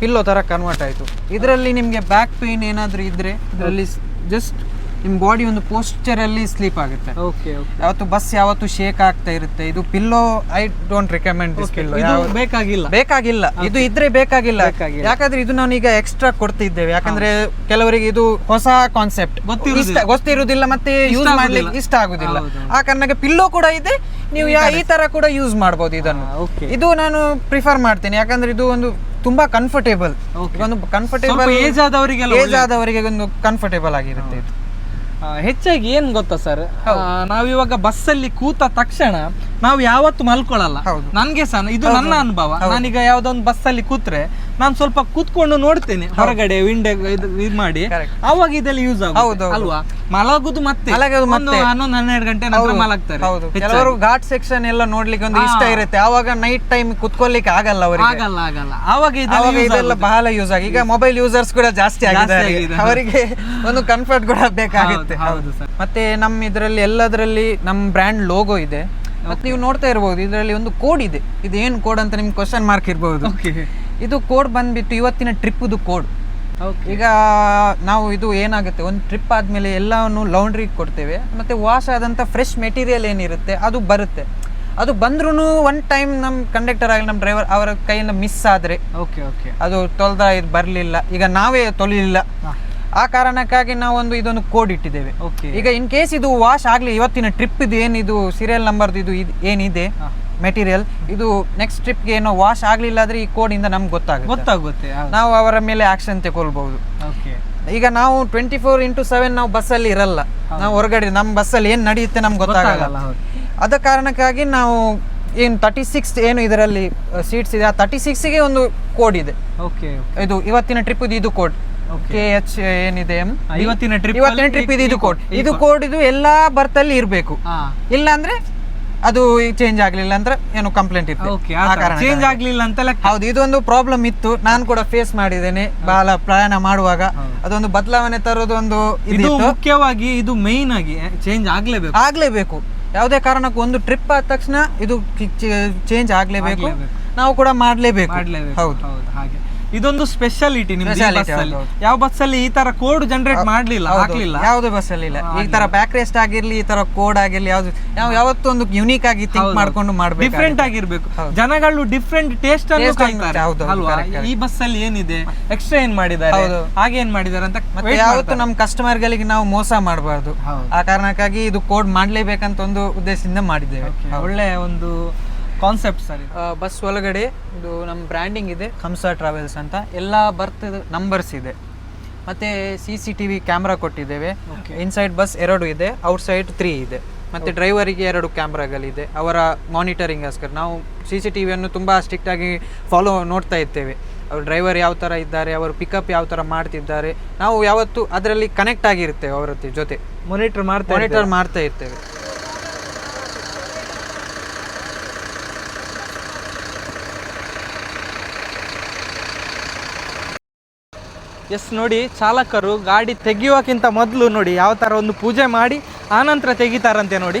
ಪಿಲ್ಲೋ ತರ ಕನ್ವರ್ಟ್ ಆಯಿತು. ಇದರಲ್ಲಿ ನಿಮಗೆ ಬ್ಯಾಕ್ ಪೇನ್ ಏನಾದರೂ ಇದ್ದರೆ ಇದರಲ್ಲಿ ಜಸ್ಟ್ ನಿಮ್ಮ ಬಾಡಿ ಒಂದು ಪೋಸ್ಚರಲ್ಲಿ ಅಲ್ಲಿ ಸ್ಲೀಪ್ ಆಗುತ್ತೆ. ಓಕೆ ಯಾವತ್ತು ಬಸ್ ಯಾವತ್ತು ಶೇಕ್ ಆಗ್ತಾ ಇರುತ್ತೆ. ಇದು pillow I don't recommend this pillow ಬೇಕಾಗಿಲ್ಲ. ಬೇಕಾಗಿಲ್ಲ. ಇದು ಇದ್ರೆ ಬೇಕಾಗಿಲ್ಲ. ಯಾಕಂದ್ರೆ ಇದು ನಾನು ಈಗ ಎಕ್ಸ್ಟ್ರಾ ಕೊಡ್ತಿದ್ದೇವೆ. ಯಾಕಂದ್ರೆ ಕೆಲವರಿಗೆ ಇದು ಹೊಸ ಕಾನ್ಸೆಪ್ಟ್ ಗೊತ್ತಿರುವುದಿಲ್ಲ. ಮತ್ತೆ ಯೂಸ್ ಮಾಡ್ಲಿಕ್ಕೆ ಇಷ್ಟ ಆಗುದಿಲ್ಲ. ಆ ಕಾರಣಕ್ಕೆ ಪಿಲ್ಲೋ ಕೂಡ ಇದೆ. ನೀವು ಈ ತರ ಕೂಡ ಯೂಸ್ ಮಾಡಬಹುದು ಇದನ್ನು. ಓಕೆ ಇದು ನಾನು ಪ್ರಿಫರ್ ಮಾಡ್ತೇನೆ. ಯಾಕಂದ್ರೆ ಇದು ಒಂದು ತುಂಬಾ ಕಂಫರ್ಟೇಬಲ್. ಒಂದು ಕಂಫರ್ಟೇಬಲ್ ಏಜ್ ಆದವರಿಗೆ ಏಜ್ ಆದವರಿಗೆ ಒಂದು ಕಂಫರ್ಟೇಬಲ್ ಆಗಿರುತ್ತೆ ಇದು. ಹೆಚ್ಚಾಗಿ ಏನ್ ಗೊತ್ತಾ ಸರ್ ನಾವಿವಾಗ ಬಸ್ಸಲ್ಲಿ ಕೂತ ತಕ್ಷಣ ನಾವು ಯಾವತ್ತು ಮಲ್ಕೊಳ್ಳಲ್ಲ. ನನ್ಗೆ ಸಹ ಇದು ನನ್ನ ಅನುಭವ. ನಾನೀಗ ಯಾವ್ದೊಂದು ಬಸ್ಸಲ್ಲಿ ಕೂತ್ರೆ ನಾನು ಸ್ವಲ್ಪ ಕೂತ್ಕೊಂಡು ನೋಡ್ತೇನೆ ಹೊರಗಡೆ ವಿಂಡೋ ಇದು ಮಾಡಿ. ಅವಾಗ ಇದೆಲ್ಲ ಯೂಸ್ ಆಗುತ್ತೆ. ಹೌದು. ಅಲ್ವಾ? ಮಲಗುದು ಮತ್ತೆ. ಮಲಗೋದು ಮತ್ತೆ. ಹನ್ನೊಂದು ಹನ್ನೆರಡು ಗಂಟೆ ನಂತರ ಮಲಗ್ತಾರೆ. ಕೆಲವರು ಘಾಟ್ ಸೆಕ್ಷನ್ ಎಲ್ಲ ನೋಡ್ಲಿಕ್ಕೆ ಒಂದು ಇಷ್ಟ ಇರುತ್ತೆ. ಆವಾಗ ನೈಟ್ ಟೈಮ್ ಕುತ್ಕೊಳ್ಳಿಕ್ಕೆ ಆಗಲ್ಲ ಅವರಿಗೆ. ಆಗಲ್ಲ ಆಗಲ್ಲ. ಆವಾಗ ಇದೆಲ್ಲ ಬಹಳ ಯೂಸ್ ಆಗಿ ಈಗ ಮೊಬೈಲ್ ಯೂಸರ್ಸ್ ಕೂಡ ಜಾಸ್ತಿ ಆಗಿದ್ದಾರೆ. ಆಗಿದೆ. ಅವರಿಗೆ ಒಂದು ಕಂಫರ್ಟ್ ಕೂಡ ಬೇಕಾಗುತ್ತೆ. ಹೌದು, ಸರ್. ಮತ್ತೆ ನಮ್ಮ ಇದರಲ್ಲಿ ಎಲ್ಲದರಲ್ಲಿ ನಮ್ಮ ಬ್ರ್ಯಾಂಡ್ ಲೋಗೋ ಇದೆ. ಮತ್ತೆ ನೀವು ನೋಡ್ತಾ ಇರಬಹುದು ಇದರಲ್ಲಿ ಒಂದು ಕೋಡ್ ಇದೆ. ಇದು ಏನು ಕೋಡ್ ಅಂತ ನಿಮ್ಗೆ ಕ್ವಶನ್ ಮಾರ್ಕ್ ಇರಬಹುದು ಇದು ಕೋಡ್ ಬಂದ್ಬಿಟ್ಟು ಇವತ್ತಿನ ಟ್ರಿಪ್ದು ಕೋಡ್. ಓಕೆ ಈಗ ನಾವು ಇದು ಏನಾಗುತ್ತೆ ಒಂದು ಟ್ರಿಪ್ ಆದಮೇಲೆ ಎಲ್ಲವನ್ನು ಲೌಂಡ್ರಿಗೆ ಕೊಡ್ತೇವೆ ಮತ್ತು ವಾಶ್ ಆದಂಥ ಫ್ರೆಶ್ ಮೆಟೀರಿಯಲ್ ಏನಿರುತ್ತೆ ಅದು ಬರುತ್ತೆ. ಅದು ಬಂದ್ರೂ ಒನ್ ಟೈಮ್ ನಮ್ಮ ಕಂಡಕ್ಟರ್ ಆಗಲಿ ನಮ್ಮ ಡ್ರೈವರ್ ಅವರ ಕೈಯಿಂದ ಮಿಸ್ ಆದರೆ ಓಕೆ ಓಕೆ ಅದು ತೊಳ್ದ ಇದು ಬರಲಿಲ್ಲ. ಈಗ ನಾವೇ ತೊಳಿಲಿಲ್ಲ. ಆ ಕಾರಣಕ್ಕಾಗಿ ನಾವೊಂದು ಇದೊಂದು ಕೋಡ್ ಇಟ್ಟಿದ್ದೇವೆ. ಓಕೆ ಈಗ ಇನ್ ಕೇಸ್ ಇದು ವಾಶ್ ಆಗಲಿ ಇವತ್ತಿನ ಟ್ರಿಪ್ ಇದು ಏನಿದು ಸೀರಿಯಲ್ ನಂಬರ್ದು ಇದು ಇದು ಏನಿದೆ. ಮೆಟೀರಿಯಲ್ ಇದು ನೆಕ್ಸ್ಟ್ ಟ್ರಿಪ್ಗೆ ಏನೋ ವಾಶ್ ಆಗಲಿಲ್ಲ ಆದರೆ ಈ ಕೋಡಿಂದ ನಮ್ಗೆ ಗೊತ್ತಾಗುತ್ತೆ. ಗೊತ್ತಾಗುತ್ತೆ ನಾವು ಅವರ ಮೇಲೆ ಆಕ್ಷನ್ ತಗೊಳ್ಬಹುದು ಓಕೆ ಈಗ ನಾವು ಟ್ವೆಂಟಿ ಫೋರ್ ಇಂಟು ಸೆವೆನ್ ನಾವು ಬಸ್ಸಲ್ಲಿ ಇರಲ್ಲ. ನಾವು ಹೊರಗಡೆ ನಮ್ಮ ಬಸ್ಸಲ್ಲಿ ಏನು ನಡೆಯುತ್ತೆ ನಮ್ಗೆ ಗೊತ್ತಾಗಲ್ಲ. ಅದ ಕಾರಣಕ್ಕಾಗಿ ನಾವು ಏನು ತರ್ಟಿ ಸಿಕ್ಸ್ ಏನು ಇದರಲ್ಲಿ ಸೀಟ್ಸ್ ಇದೆ ಆ ತರ್ಟಿ ಸಿಕ್ಸ್ಗೆ ಒಂದು ಕೋಡ್ ಇದೆ. ಓಕೆ ಇದು ಇವತ್ತಿನ ಟ್ರಿಪ್ ಇದು ಕೋಡ್. ಕೆ ಎಚ್ ಏನಿದೆ. ಇವತ್ತಿನ ಟ್ರಿಪ್ ಇವತ್ತಿನ ಟ್ರಿಪ್ ಇದು ಇದು ಕೋಡ್ ಇದು ಕೋಡ್ ಇದು ಎಲ್ಲಾ ಬರ್ತಲ್ಲಿ ಇರಬೇಕು. ಇಲ್ಲ ಅಂದ್ರೆ ಅದು ಚೇಂಜ್ ಆಗ್ಲಿಲ್ಲ ಅಂದ್ರೆ ಏನು ಕಂಪ್ಲೇಂಟ್ ಇತ್ತು. ಆ ಕಾರಣ ಚೇಂಜ್ ಆಗ್ಲಿಲ್ಲ ಅಂತ ಹೌದು ಇದೊಂದು ಪ್ರಾಬ್ಲಮ್ ಇತ್ತು. ನಾನು ಕೂಡ ಫೇಸ್ ಮಾಡಿದ್ದೇನೆ ಬಹಳ ಪ್ರಯಾಣ ಮಾಡುವಾಗ. ಅದೊಂದು ಬದಲಾವಣೆ ತರೋದು ಒಂದು ಇದು ಮುಖ್ಯವಾಗಿ ಇದು ಮೇನ್ ಆಗಿ ಚೇಂಜ್ ಆಗ್ಲೇಬೇಕು. ಆಗ್ಲೇಬೇಕು. ಯಾವುದೇ ಕಾರಣಕ್ಕೂ ಒಂದು ಟ್ರಿಪ್ ಆದ ತಕ್ಷಣ ಇದು ಚೇಂಜ್ ಆಗ್ಲೇಬೇಕು. ನಾವು ಕೂಡ ಮಾಡ್ಲೇಬೇಕು. ಮಾಡ್ಲೇಬೇಕು. ಹೌದು. ಹೌದು ಹಾಗೆ. ಇದೊಂದು ಸ್ಪೆಷಾಲಿಟಿ ಯಾವ ಬಸ್ ಅಲ್ಲಿ ಈ ತರ ಕೋಡ್ ಜನರೇಟ್ ಮಾಡ್ಲಿಲ್ಲ ಹಾಕ್ಲಿಲ್ಲ? ಯಾವುದೇ ಬಸ್ ಅಲ್ಲಿ ಇಲ್ಲ. ಈ ತರ ಬ್ಯಾಕ್ ರೆಸ್ಟ್ ಆಗಿರ್ಲಿ ಈ ತರ ಕೋಡ್ ಆಗಿರ್ಲಿ ಯಾವ್ದು ನಾವು ಯಾವತ್ತೂ ಒಂದು ಯುನೀಕ್ ಆಗಿ ಥಿಂಕ್ ಮಾಡ್ಕೊಂಡು ಮಾಡ್ಬೇಕು ಡಿಫ್ರೆಂಟ್ ಆಗಿರ್ಬೇಕು. ಜನಗಳು ಡಿಫ್ರೆಂಟ್ ಟೇಸ್ಟ್ ಅನ್ನು ಈ ಬಸ್ ಅಲ್ಲಿ ಏನಿದೆ? ಎಕ್ಸ್ಟ್ರಾ ಏನ್ ಮಾಡಿದ್ದಾರೆ? ಹೌದು. ಹಾಗೆ ಏನ್ ಮಾಡಿದ್ದಾರೆ ಅಂತ ಮತ್ತೆ ಯಾವತ್ತು. ನಮ್ಮ ಕಸ್ಟಮರ್ ಗಳಿಗೆ ನಾವು ಮೋಸ ಮಾಡಬಾರ್ದು. ಆ ಕಾರಣಕ್ಕಾಗಿ ಇದು ಕೋಡ್ ಮಾಡ್ಲೇಬೇಕಂತ ಒಂದು ಉದ್ದೇಶದಿಂದ ಮಾಡಿದ್ದೇವೆ. ಒಳ್ಳೆ ಒಂದು ಕಾನ್ಸೆಪ್ಟ್ ಸರ್ ಬಸ್ ಒಳಗಡೆ ಇದು ನಮ್ಮ ಬ್ರ್ಯಾಂಡಿಂಗ್ ಇದೆ. ಹಂಸ ಟ್ರಾವೆಲ್ಸ್ ಅಂತ. ಎಲ್ಲ ಬರ್ತ್ ನಂಬರ್ಸ್ ಇದೆ. ಮತ್ತೆ C C T V camera ಕೊಟ್ಟಿದ್ದೇವೆ ಇನ್ಸೈಡ್ ಬಸ್ ಎರಡು ಇದೆ ಔಟ್ಸೈಡ್ ತ್ರೀ ಇದೆ. ಮತ್ತೆ ಡ್ರೈವರಿಗೆ ಎರಡು ಕ್ಯಾಮ್ರಾಗಳಿದೆ ಅವರ ಮಾನಿಟರಿಂಗ್ಗೋಸ್ಕರ ನಾವು ಸಿ ಸಿ ಟಿ ವಿಯನ್ನು ತುಂಬ ಸ್ಟ್ರಿಕ್ಟ್ ಆಗಿ ಫಾಲೋ ನೋಡ್ತಾ ಇರ್ತೇವೆ. ಅವ್ರ ಡ್ರೈವರ್ ಯಾವ ಥರ ಇದ್ದಾರೆ ಅವರು ಪಿಕಪ್ ಯಾವ ಥರ ಮಾಡ್ತಿದ್ದಾರೆ. ನಾವು ಯಾವತ್ತು ಅದರಲ್ಲಿ ಕನೆಕ್ಟ್ ಆಗಿರ್ತೇವೆ ಅವರ ಜೊತೆ. ಮಾನಿಟರ್ ಮಾಡ್ತಾ ಮಾನಿಟರ್ ಮಾಡ್ತಾ ಇರ್ತೇವೆ. ಎಸ್, ನೋಡಿ, ಚಾಲಕರು ಗಾಡಿ ತೆಗೆಯೋಕ್ಕಿಂತ ಮೊದಲು ನೋಡಿ, ಯಾವ ಥರ ಒಂದು ಪೂಜೆ ಮಾಡಿ ಆನಂತರ ತೆಗಿತಾರಂತೆ ನೋಡಿ.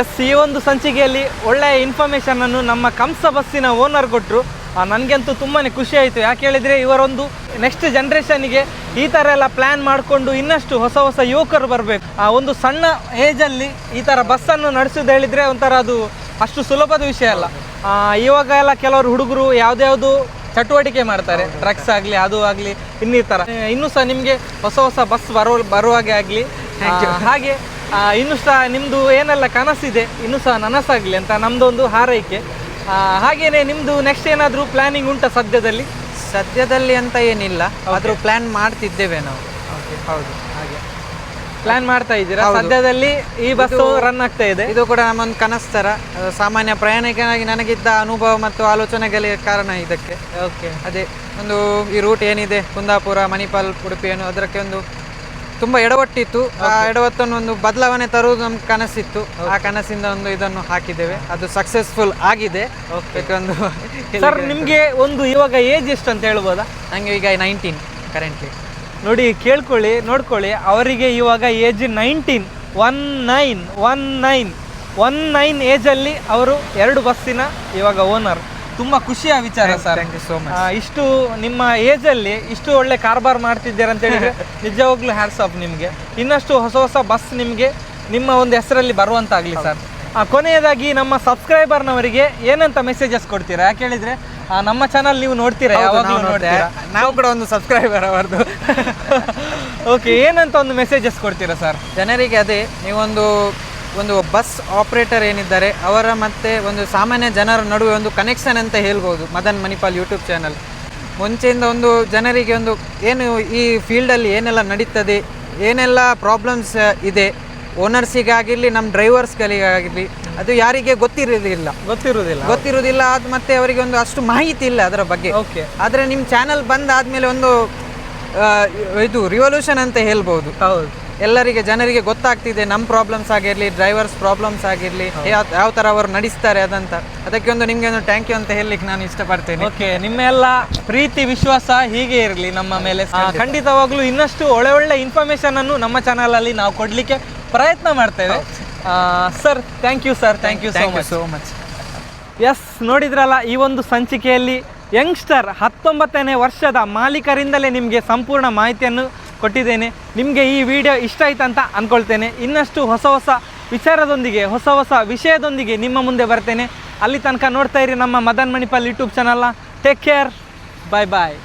ಎಸ್ ಈ ಒಂದು ಸಂಚಿಕೆಯಲ್ಲಿ ಒಳ್ಳೆಯ ಇನ್ಫಾರ್ಮೇಷನನ್ನು ನಮ್ಮ ಕಂಸ ಬಸ್ಸಿನ ಓನರ್ ಕೊಟ್ಟರು ನನಗಂತೂ ತುಂಬಾ ಖುಷಿ ಆಯಿತು. ಯಾಕೆ ಹೇಳಿದರೆ ಇವರೊಂದು ನೆಕ್ಸ್ಟ್ ಜನ್ರೇಷನಿಗೆ ಈ ಥರ ಎಲ್ಲ ಪ್ಲ್ಯಾನ್ ಮಾಡಿಕೊಂಡು ಇನ್ನಷ್ಟು ಹೊಸ ಹೊಸ ಯುವಕರು ಬರಬೇಕು. ಆ ಒಂದು ಸಣ್ಣ ಏಜಲ್ಲಿ ಈ ಥರ ಬಸ್ಸನ್ನು ನಡೆಸೋದು ಹೇಳಿದರೆ ಒಂಥರ ಅದು ಅಷ್ಟು ಸುಲಭದ ವಿಷಯ ಅಲ್ಲ. ಇವಾಗ ಎಲ್ಲ ಕೆಲವರು ಹುಡುಗರು ಯಾವುದ್ಯಾವುದು ಚಟುವಟಿಕೆ ಮಾಡ್ತಾರೆ. ಡ್ರಗ್ಸ್ ಆಗಲಿ ಅದು ಆಗಲಿ ಇನ್ನಿತರ. ಇನ್ನೂ ಸಹ ನಿಮಗೆ ಹೊಸ ಹೊಸ ಬಸ್ ಬರೋ ಬರುವಾಗೆ ಆಗಲಿ. ಹಾಗೆ ಇನ್ನು ಸಹ ನಿಮ್ಮದು ಏನೆಲ್ಲ ಕನಸಿದೆ ಇನ್ನು ಸಹ ನನಸಾಗಲಿ ಅಂತ ನಮ್ಮದೊಂದು ಹಾರೈಕೆ. ಹಾಗೆಯೇ ಹಾಗೇನೆ ನಿಮ್ಮದು ನೆಕ್ಸ್ಟ್ ಏನಾದರೂ ಪ್ಲ್ಯಾನಿಂಗ್ ಉಂಟಾ ಸದ್ಯದಲ್ಲಿ? ಸದ್ಯದಲ್ಲಿ ಅಂತ ಏನಿಲ್ಲ. ಆದರೂ ಪ್ಲ್ಯಾನ್ ಮಾಡ್ತಿದ್ದೇವೆ ನಾವು. ಹೌದು ಹಾಗೆ. ಪ್ಲಾನ್ ಮಾಡ್ತಾ ಇದ್ದೀರಾ. ಸದ್ಯದಲ್ಲಿ ಈ ಬಸ್ ರನ್ ಆಗ್ತಾ ಇದೆ? ಇದು ಕೂಡ ನಮ್ಮೊಂದು ಕನಸು ಥರ. ಸಾಮಾನ್ಯ ಪ್ರಯಾಣಿಕನಾಗಿ ನನಗಿದ್ದ ಅನುಭವ ಮತ್ತು ಆಲೋಚನೆಗಳಿಗೆ ಕಾರಣ ಇದಕ್ಕೆ. ಓಕೆ ಅದೇ ಒಂದು ಈ ರೂಟ್ ಏನಿದೆ ಕುಂದಾಪುರ ಮಣಿಪಾಲ್ ಉಡುಪಿ ಏನು ಅದಕ್ಕೆ ಒಂದು ತುಂಬ ಎಡವಟ್ಟಿತ್ತು. ಆ ಎಡವತ್ತನ್ನು ಒಂದು ಬದಲಾವಣೆ ತರುವುದು ನಮ್ಮ ಕನಸಿತ್ತು. ಆ ಕನಸಿಂದ ಒಂದು ಇದನ್ನು ಹಾಕಿದ್ದೇವೆ. ಅದು ಸಕ್ಸಸ್ಫುಲ್ ಆಗಿದೆ. ಒಂದು ಸರ್ ನಿಮಗೆ ಒಂದು ಇವಾಗ ಏಜ್ ಎಷ್ಟು ಅಂತ ಹೇಳ್ಬೋದಾ? ನನಗೆ ಈಗ ನೈನ್ಟೀನ್ ಕರೆಂಟ್ಲಿ ನೋಡಿ ಕೇಳ್ಕೊಳ್ಳಿ ನೋಡ್ಕೊಳ್ಳಿ. ಅವರಿಗೆ ಇವಾಗ age nineteen one nine one nine one nine ಏಜಲ್ಲಿ ಅವರು ಎರಡು ಬಸ್ಸಿನ ಇವಾಗ ಓನರ್ ತುಂಬ ಖುಷಿಯ ವಿಚಾರ ಸರ್ ಇಷ್ಟು ನಿಮ್ಮ ಏಜ್ ಅಲ್ಲಿ ಇಷ್ಟು ಒಳ್ಳೆ ಕಾರ್ಬಾರ್ ಮಾಡ್ತಿದ್ದೀರ ಅಂತ ಹೇಳಿದ್ರೆ ನಿಜವಾಗ್ಲೂ ಹ್ಯಾಟ್ಸ್ ಆಫ್ ನಿಮಗೆ. ಇನ್ನಷ್ಟು ಹೊಸ ಹೊಸ ಬಸ್ ನಿಮಗೆ ನಿಮ್ಮ ಒಂದು ಹೆಸರಲ್ಲಿ ಬರುವಂತಾಗಲಿ ಸರ್ ಆ, ಕೊನೆಯದಾಗಿ ನಮ್ಮ ಸಬ್ಸ್ಕ್ರೈಬರ್ನವರಿಗೆ ಏನಂತ ಮೆಸೇಜಸ್ ಕೊಡ್ತೀರಾ? ಯಾಕೆ ಹೇಳಿದ್ರೆ ನಮ್ಮ ಚಾನಲ್ ನೀವು ನೋಡ್ತೀರಾ? ಯಾವಾಗಲೂ ನೋಡ್ತೀರಾ? ನಾವು ಕೂಡ ಒಂದು ಸಬ್ಸ್ಕ್ರೈಬರ್ ಅವರದು. ಓಕೆ ಏನಂತ ಒಂದು ಮೆಸೇಜಸ್ ಕೊಡ್ತೀರಾ ಸರ್ ಜನರಿಗೆ ಅದೇ ನೀವೊಂದು ಒಂದು ಬಸ್ ಆಪರೇಟರ್ ಏನಿದ್ದಾರೆ ಅವರ ಮತ್ತೆ ಒಂದು ಸಾಮಾನ್ಯ ಜನರ ನಡುವೆ ಒಂದು ಕನೆಕ್ಷನ್ ಅಂತ ಹೇಳ್ಬೋದು ಮದನ್ ಮಣಿಪಾಲ್ ಯೂಟ್ಯೂಬ್ ಚಾನಲ್ ಮುಂಚೆಯಿಂದ ಒಂದು ಜನರಿಗೆ ಒಂದು ಏನು ಈ ಫೀಲ್ಡಲ್ಲಿ ಏನೆಲ್ಲ ನಡೀತದೆ ಏನೆಲ್ಲ ಪ್ರಾಬ್ಲಮ್ಸ್ ಇದೆ ಓನರ್ಸಿಗಾಗಿರಲಿ ನಮ್ಮ ಡ್ರೈವರ್ಸ್ಗಳಿಗಾಗಿರಲಿ ಅದು ಯಾರಿಗೆ ಗೊತ್ತಿರೋದಿಲ್ಲ ಗೊತ್ತಿರೋದಿಲ್ಲ ಗೊತ್ತಿರೋದಿಲ್ಲ ಅದು ಮತ್ತೆ ಅವರಿಗೆ ಒಂದು ಅಷ್ಟು ಮಾಹಿತಿ ಇಲ್ಲ ಅದರ ಬಗ್ಗೆ. ಓಕೆ ಆದರೆ ನಿಮ್ಮ ಚಾನಲ್ ಬಂದಾದಮೇಲೆ ಒಂದು ಇದು ರಿವಲ್ಯೂಷನ್ ಅಂತ ಹೇಳ್ಬೋದು. ಹೌದು. ಎಲ್ಲರಿಗೆ ಜನರಿಗೆ ಗೊತ್ತಾಗ್ತಿದೆ ನಮ್ಮ ಪ್ರಾಬ್ಲಮ್ಸ್ ಆಗಿರಲಿ ಡ್ರೈವರ್ಸ್ ಪ್ರಾಬ್ಲಮ್ಸ್ ಆಗಿರಲಿ ಯಾವ ಥರ ಅವರು ನಡೆಸ್ತಾರೆ ಅದಂತ. ಅದಕ್ಕೆ ಒಂದು ನಿಮಗೆ ಒಂದು ಥ್ಯಾಂಕ್ ಯು ಅಂತ ಹೇಳಲಿಕ್ಕೆ ನಾನು ಇಷ್ಟಪಡ್ತೇನೆ. ಓಕೆ ನಿಮ್ಮೆಲ್ಲ ಪ್ರೀತಿ ವಿಶ್ವಾಸ ಹೀಗೆ ಇರಲಿ ನಮ್ಮ ಮೇಲೆ. ಖಂಡಿತವಾಗ್ಲೂ ಇನ್ನಷ್ಟು ಒಳ್ಳೆ ಒಳ್ಳೆ ಇನ್ಫಾರ್ಮೇಶನ್ ಅನ್ನು ನಮ್ಮ ಚಾನಲ್ ಅಲ್ಲಿ ನಾವು ಕೊಡಲಿಕ್ಕೆ ಪ್ರಯತ್ನ ಮಾಡ್ತೇವೆ. Sir thank you sir thank you so much so much yes ನೋಡಿದ್ರಲ್ಲ ಈ ಒಂದು ಸಂಚಿಕೆಯಲ್ಲಿ ಯಂಗ್ಸ್ಟರ್ ಹತ್ತೊಂಬತ್ತನೇ ವರ್ಷದ ಮಾಲೀಕರಿಂದಲೇ ನಿಮಗೆ ಸಂಪೂರ್ಣ ಮಾಹಿತಿಯನ್ನು ಕೊಟ್ಟಿದ್ದೇನೆ. ನಿಮಗೆ ಈ ವಿಡಿಯೋ ಇಷ್ಟ ಆಯ್ತು ಅಂತ ಅಂದ್ಕೊಳ್ತೇನೆ ಇನ್ನಷ್ಟು ಹೊಸ ಹೊಸ ವಿಚಾರದೊಂದಿಗೆ, ಹೊಸ ಹೊಸ ವಿಷಯದೊಂದಿಗೆ ನಿಮ್ಮ ಮುಂದೆ ಬರ್ತೇನೆ. ಅಲ್ಲಿ ತನಕ ನೋಡ್ತಾ ಇರಿ ನಮ್ಮ ಮದನ್ ಮಣಿಪಾಲ್ ಯೂಟ್ಯೂಬ್ ಚಾನಲ್ನ. Take care bye bye